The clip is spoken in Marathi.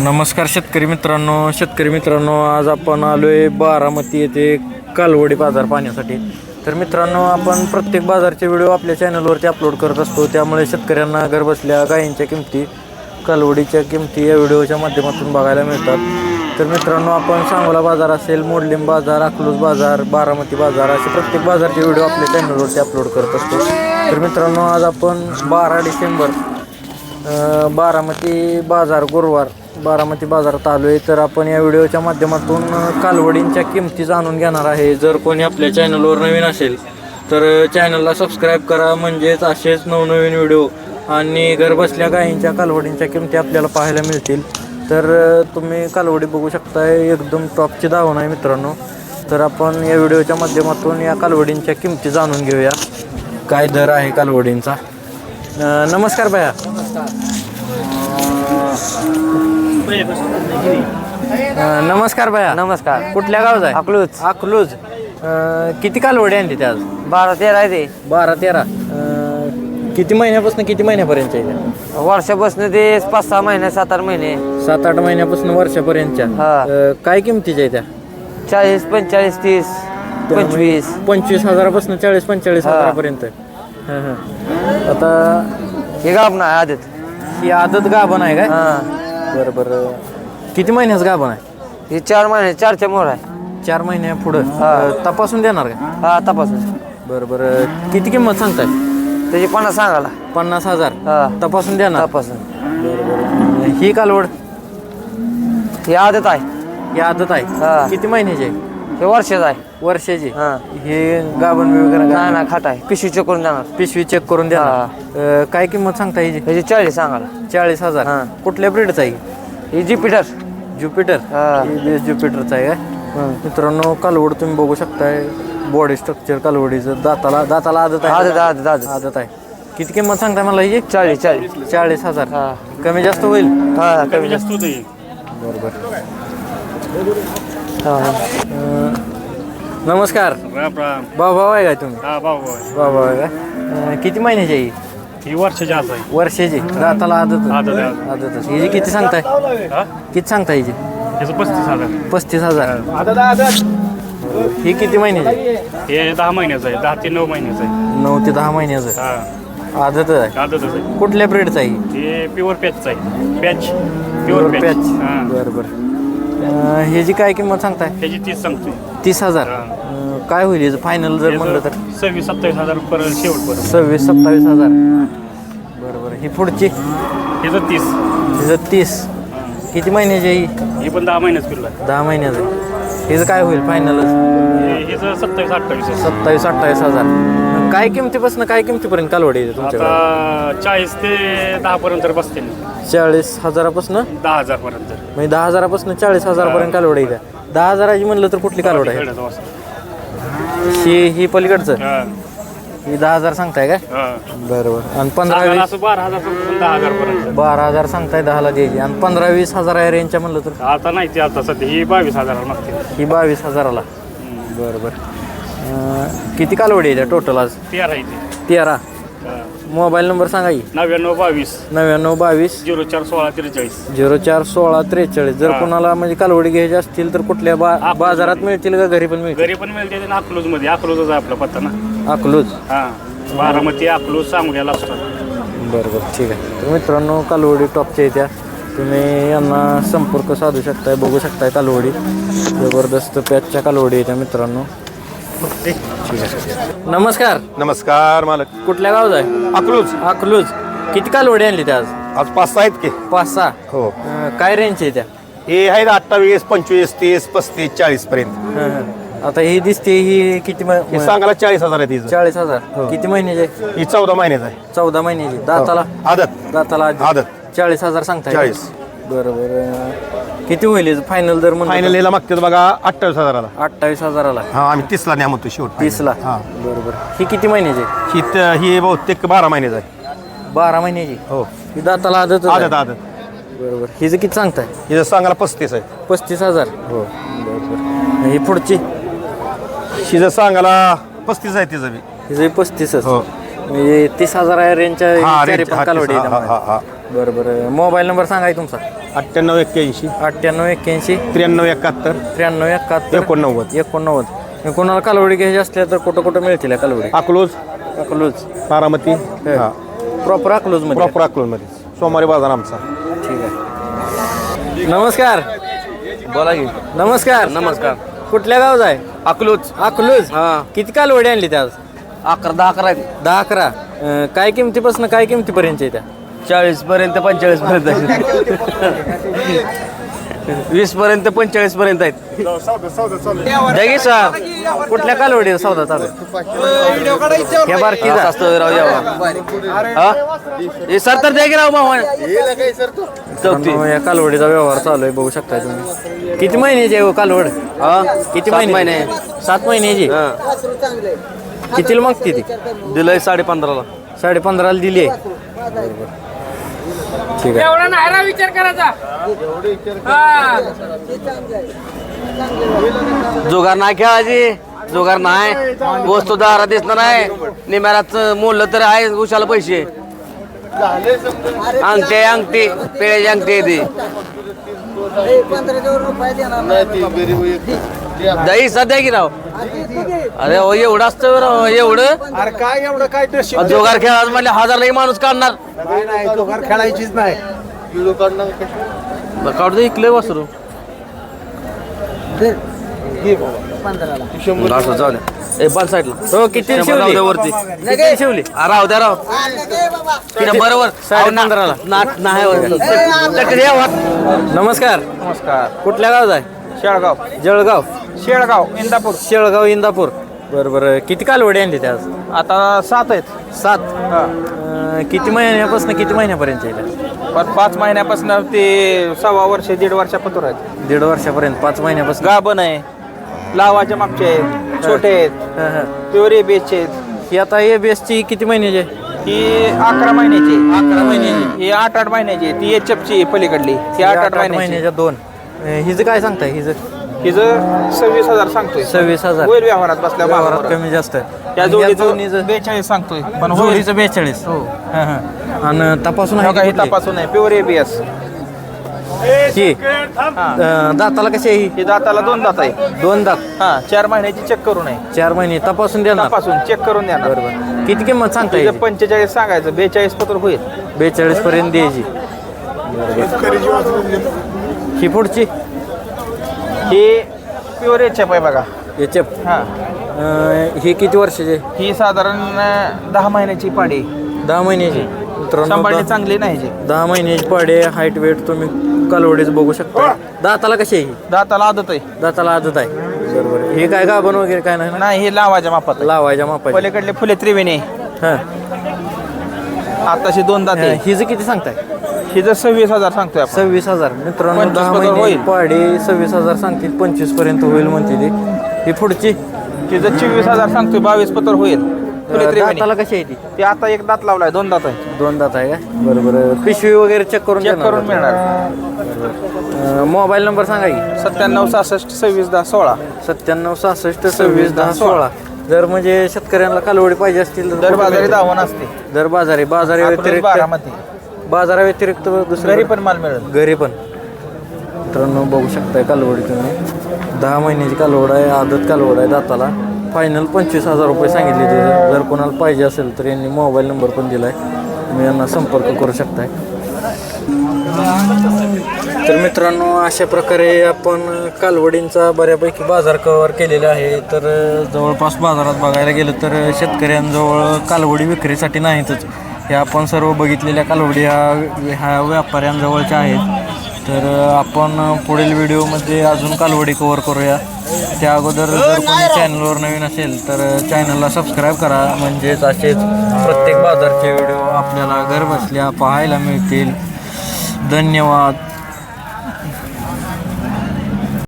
नमस्कार शेतकरी मित्रांनो शेतकरी मित्रांनो आज आपण आलो आहे बारामती येथे कालवडी बाजार पाहण्यासाठी. तर मित्रांनो आपण प्रत्येक बाजारचे व्हिडिओ आपल्या चॅनलवरती अपलोड करत असतो. त्यामुळे शेतकऱ्यांना घरबसल्या गायींच्या किमती कालवडीच्या किमती या व्हिडिओच्या माध्यमातून बघायला मिळतात. तर मित्रांनो आपण सांगोला बाजार असेल मोडलिंब बाजार अकलूज बाजार बारामती बाजार असे प्रत्येक बाजारचे व्हिडिओ आपल्या चॅनलवरती अपलोड करत असतो. तर मित्रांनो आज आपण बारा डिसेंबर बारामती बाजार गुरुवार बारामती बाजारात आलो आहे तर आपण या व्हिडिओच्या माध्यमातून कालवडींच्या किमती जाणून घेणार आहे. जर कोणी आपल्या चॅनलवर नवीन असेल तर चॅनलला सबस्क्राईब करा. म्हणजेच असेच नवनवीन व्हिडिओ आणि घरबसल्या गायींच्या कालवडींच्या किमती आपल्याला पाहायला मिळतील. तर तुम्ही कालवडी बघू शकताय. एकदम टॉपची धावण आहे मित्रांनो. तर आपण या व्हिडिओच्या माध्यमातून या कालवडींच्या किमती जाणून घेऊया. काय दर आहे कालवडींचा? नमस्कार भैया. अ, नमस्कार भैया. नमस्कार. कुठल्या गावचा आहे? अकलूज. अकलूज. अ, किती कालवडी आणली ते आज? बारा तेरा आहे ते. बारा तेरा. अ, किती महिन्यापासून किती महिन्यापर्यंत आहे? वर्षापासून ते पाच सहा महिने सात आठ महिने. सात आठ महिन्यापासून वर्षापर्यंतच्या. हा. अ, काय किमतीच्या आहे त्या? चाळीस पंचेचाळीस तीस पंचवीस. पंचवीस हजारापासून चाळीस पंचेचाळीस हा. हजारापर्यंत. हं, हं. आता हे गाव ना आदत. ही आदत गाभण आहे काय? हा. बरं बरं. किती महिन्याचं गाभण आहे? हे चार महिने चारच्या मोर आहे. चार महिन्या पुढं. अ, तपासून देणार का? हा तपासून. बरं बरं. किती किंमत सांगताय? त्याची पन्नास सांगाला पन्नास हजार. हा. तपासून देणार? तपासून. ही कालवड? हे आदत आहे. ही आदत हा. आहे किती महिन्याची आहे? हे वर्षाचं आहे. वर्षाची? हा. हे गाभण वगैरे नाही ना खाट आहे. पिशवी चेक करून जाणार पिशवी चेक करून द्या हा. काय किंमत सांगता हिची त्याची चाळीस सांगाला चाळीस हजार. हा. कुठल्या ब्रीडचा आहे? हे ज्युपिटर ज्युपिटर हा. ज्युपिटरचा आहे काय? मित्रांनो कालवड तुम्ही बघू शकताय. बॉडी स्ट्रक्चर कालवडीचं. दाताला दाताला आदत आहे. आदत आदत आदत. आदत आहे. किती किंमत सांगताय मला हिची चाळीस चाळीस. चाळीस हजार. हा. कमी जास्त होईल? हा कमी जास्त. बरोबर. हा. नमस्कार. राम राम. भाऊ भाऊ आहे काय तुम्ही? हा भाऊ भाऊ भाऊ भाऊ आहे का? अं, किती महिन्याची आहे ही? ही वर्षाची आज आहे. वर्षाची. दाताला आदत आदत आहे, आदत. आदतच. हिची किती सांगताय? हा? किती सांगताय हिची? त्याचं पस्तीस हजार. पस्तीस हजार. ही. किती महिन्याची हे दहा महिन्याचं आहे. दहा ते नऊ महिन्याचं आहे. नऊ ते दहा महिन्याचं हा. आदत आहे. आदतच आहे. कुठल्या ब्रेडचं आहे हे? प्युअर पॅचचं आहे. पॅच प्युअर पॅच पॅच हा. बरं बरं. अं, ह्याची काय किंमत सांगताय? त्याची तीस सांगतोय. तीस हजार. हा. अं, काय होईल याचं फायनल जर म्हणलं तर? सव्वीस सत्तावीस हजार पर्यंत शेवटपर्यंत. सव्वीस सत्तावीस हजार. बरं बरं ही पुढची? ह्याचं तीस. तिचं तीस. हा. किती महिन्याची आहे ही? हे पण दहा महिन्याच आहे दहा महिन्याचं हिचं काय होईल फायनलच सत्तावीस अठ्ठावीस आहे. सत्तावीस अठ्ठावीस हजार. काय किमतीपासून काय किमतीपर्यंत कालवडी येते तुमच्याकडे? आता चाळीस ते दहा पर्यंत बसते चाळीस हजारापासून? दहा हजार पर्यंत म्हणजे दहा हजारापासून चाळीस हजारापर्यंत कालवड येते दहा हजाराची म्हणलं तर कुठली कालवड आहे? वासर. ही ही पलीकडचं? हा. ही दहा हजार सांगताय काय? हा. बरोबर. आणि पंधरा सांगायला वीस असं बारा हजारपासून दहा हजार पर्यंत. बारा हजार सांगताय दहाला द्यायची आणि पंधरा वीस हजार आहे रेंजच्या म्हणलं तर? आता नाही ते आता सध्या ही बावीस हजार मागते. ही बावीस हजाराला. बरं बरं अं, किती कालवडी येते टोटल आज? तेरा तेरा. मोबाईल नंबर सांगा की. नव्याण्णव बावीस. नव्याण्णव बावीस. झिरो चार सोळा त्रेचाळीस. झिरो चार सोळा त्रेचाळीस. जर हा. कोणाला म्हणजे कालवडी घ्यायची असतील तर कुठल्या बा बाजारात मिळतील का? घरी पण मिळतील. घरी पण मिळते अकलूजमध्ये अकलूजच आहे आपला पत्ता ना. अकलूज. हा. बारामती अकलूज सांगूयाला असतो बरं बरं. ठीक आहे. तर मित्रांनो कालवडी टॉपच्या येत्या तुम्ही यांना संपर्क साधू शकताय बघू शकताय कालवडी. जबरदस्त पॅचच्या कालवडी येत्या मित्रांनो. नमस्कार. नमस्कार मालक. कुठल्या गावचा आहे? अकलूज अकलूज किती कालवडी आणली त्या आज? आज पाच सहा आहेत की. पाच सहा. हो. अं, काय रेंज आहे त्या? हे आहेत अठ्ठावीस पंचवीस तीस पस्तीस चाळीस पर्यंत. हं, हं. आता ही दिसते ही किती म- हे सांगायला चाळीस हजार आहे तिचं चाळीस हजार. किती महिन्याची? आहे ही चौदा महिन्याचं आहे. चौदा महिन्याची. दाताला? आदत. दाताला आधी. आदत. चाळीस हजार सांगताय चाळीस. बरं बरं किती होईल फायनल म्हणलं फायनल याला मागतात बघा अठ्ठावीस हजाराला. तर? अठ्ठावीस हजाराला. हा आम्ही तीसला न्या म्हणतो शेवट. तीसला? हा. बरोबर. ही किती महिन्याची? ही त- ही बहुतेक बारा महिन्याचं आहे. बारा महिन्याची? हो. ही दाताला आदत आदत आदत. बरोबर. हिचं किती सांगताय? हिचं सांगायला पस्तीस आहे. पस्तीस हजार? हो. बरोबर. ही पुढची? हिचं सांगायला पस्तीस आहे तिचं बी. हिचं पस्तीसच. हो. म्हणजे तीस हजार रेंजच्या हा हा, कालवडी आहे हा, हा. हा. बरं बरं. मोबाईल नंबर सांगाय तुमचा. अठ्ठ्याण्णव एक्क्याऐंशी. अठ्ठ्याण्णव एक्क्याऐंशी. त्र्याण्णव एकाहत्तर. त्र्याण्णव एकाहत्तर. एकोणनव्वद. एकोणनव्वद. हे कोणाला कालवडी घ्यायची असल्या तर कुठं कुठं मिळतील या कालवडी? अकलूज. अकलूज. बारामती. हा. प्रॉपर अकलूजमध्ये प्रॉपर अकलूजमध्ये. सोमवारी बाजार आमचा. ठीक आहे. नमस्कार. बोला की. नमस्कार. नमस्कार. कुठल्या गावचा आहे? अकलूज. अकलूज. हा. किती कालवडी आणली त्या आज अकरा दहा अकरा आहेत. दहा अकरा. अं, काय किमतीपासून काय किमतीपर्यंत आहे त्या? चाळीस पर्यंत पंचेचाळीस पर्यंत आहेत. वीस पर्यंत पंचेचाळीस पर्यंत आहेत. द्या की सर कुठल्या कालवडी सौदा चालू आहे? हे बारकीचा असं असतं राव यावा हा? हे सर तर द्या की राव मामा. चौथी. या कालवडीचा व्यवहार चालू आहे बघू शकता तुम्ही. किती महिन्याची आहे हो कालवड? हा? किती सात महिने महिने. सात महिन्याची? हा. कितीला मागते ती? दिलंय साडे पंधराला साडे पंधराला दिली आहे. ठीक आहे. एवढा नाही रा विचार करायचा. हा. जुगार नाही खेळायची जुगार नाही. वस्तू दारा दिसणार नाही. निम्यारात मोडलं तर आहे उशाला पैसे. अंगठी अंगठी. पेळ्याची अंगठी आहे ती. दही सध्या की राव? अरे हो एवढं असतं राव एवढं. अरे काय एवढं काय शिक- जोगार खेळायचं म्हणले हजार लई माणूस काढणार. नाही नाही जोगार खेळायचीच नाही. बरं, काढू दे इकलंय वासरू. असं जाऊ द्या ए बन साईडला. हो किती शिवली वरती. किती शिवली आ, राहू द्या राव तिथे बरोबर. साडे पंधराला. नाट नाही या वाट. नमस्कार. नमस्कार. कुठल्या गावचा आहे? शेळगाव. जळगाव. शेळगाव इंदापूर. शेळगाव इंदापूर. बरं बरं. किती कालवडी आणली त्या आज आता सात आहेत. सात? अं, किती महिन्यापासून किती महिन्यापर्यंत आहे पण पाच महिन्यापासून ते सव्वा वर्ष दीड वर्षापतूर आहेत दीड वर्षापर्यंत पाच महिन्यापासून. गाभण आहे. लावाच्या मागचे आहेत छोटे आहेत हं, हं. प्युअर आहेत. ही आता ए बी एसची किती महिन्याची आहे? ही अकरा महिन्याची. अकरा महिन्याची ही आठ आठ महिन्याची आहे. ती एच एफची पलीकडली. ती आठ आठ महिन्याची. महिन्याच्या दोन. अं, हिचं काय सांगताय? हिचं? हिचं सव्वीस हजार सांगतोय. सव्वीस हजार. होईल व्यवहारात बसल्या व्यवहारात व्यवहारात कमी जास्त. या जोडीचं बेचाळीस सांगतोय. पण होईल. जोडीचं बेचाळीस. हो. हं, हं. आणि तपासून आहे कुठली? तपासून आहे. प्युअर एबीएस ही अं, दाताला कशी आहे ही? ही दाताला दोन दात आहे. दोन दात. हा चार महिन्याची चेक करून आहे. चार महिने. तपासून देणार? तपासून चेक करून देणार. बरोबर. किती किंमत सांगता तिचं येईल पंचेचाळीस सांगायचं बेचाळीस पत्र होईल. बेचाळीस पर्यंत द्यायची. ही पुढची? ही प्युअर एच एफ आहे बघा. याचे हा. ही किती वर्षाची? ही साधारण अं, दहा महिन्याची पाडी. दहा महिन्याची. मित्रांनो सांभाळणी दहा- चांगली नाही जी. दहा महिन्याची पाडे हाईट वेट तुम्ही कालवडीच बघू शकता दाताला कशी आहे ही? दाताला आदत आहे. दाताला आदत आहे. बरोबर. हे काय गाभण वगैरे काय नाही ना? नाही हे लावाच्या मापात आहे. लावायच्या मापाची पलीकडले फुले त्रिवेणी. हां. आताशी दोन दात आहे हिचं किती सांगताय? हिचं सव्वीस हजार सांगतोय आपण. सव्वीस हजार. मित्रांनो दहा पर्यंत महिने होईल. पाडे सव्वीस हजार सांगतील पंचवीसपर्यंत होईल म्हणते ती. ही पुढची? तिचं चोवीस हजार सांगतोय बावीस पत्र होईल. दाताला कशी आहे ती? ती आता एक दात लावलाय दोन दात आहे. दोन दात आहे का? बरोबर पिशवी वगैरे चेक करून चेक देणार करून का? मिळणार. अं, मोबाईल नंबर सांगा की. सत्त्याण्णव सहासष्ट सव्वीस दहा सोळा. सत्त्याण्णव सहासष्ट सव्वीस दहा सोळा. जर म्हणजे शेतकऱ्यांना कालवडी पाहिजे असतील तर दर कुठं बाजारी? दावण असते. दर बाजारी बाजारी व्यतिरिक्त बारामती. बाजारा व्यतिरिक्त दुसऱ्या घरी पण माल मिळेल. घरी पण. मित्रांनो बघू शकताय कालवडी तुम्ही. दहा महिन्याची कालवड आहे आदत कालवड आहे दाताला. फायनल पंचवीस हजार रुपये सांगितले ते जर कोणाला पाहिजे असेल तर यांनी मोबाईल नंबर पण दिला आहे तुम्ही यांना संपर्क करू शकताय. तर मित्रांनो अशा प्रकारे आपण कालवडींचा बऱ्यापैकी बाजार कव्हर केलेला आहे. तर जवळपास बाजारात बघायला गेलं तर शेतकऱ्यांजवळ कालवडी विक्रीसाठी नाहीतच. हे आपण सर्व बघितलेल्या कालवडी ह्या ह्या व्यापाऱ्यांजवळच्या आहेत. तर आपण पुढील व्हिडिओमध्ये अजून कालवडी कव्हर करूया. त्या अगोदर जर कोणी चॅनलवर नवीन असेल तर चॅनलला सबस्क्राईब करा. म्हणजेच असेच प्रत्येक बाजारचे व्हिडिओ आपल्याला घर बसल्या पाहायला मिळतील. धन्यवाद.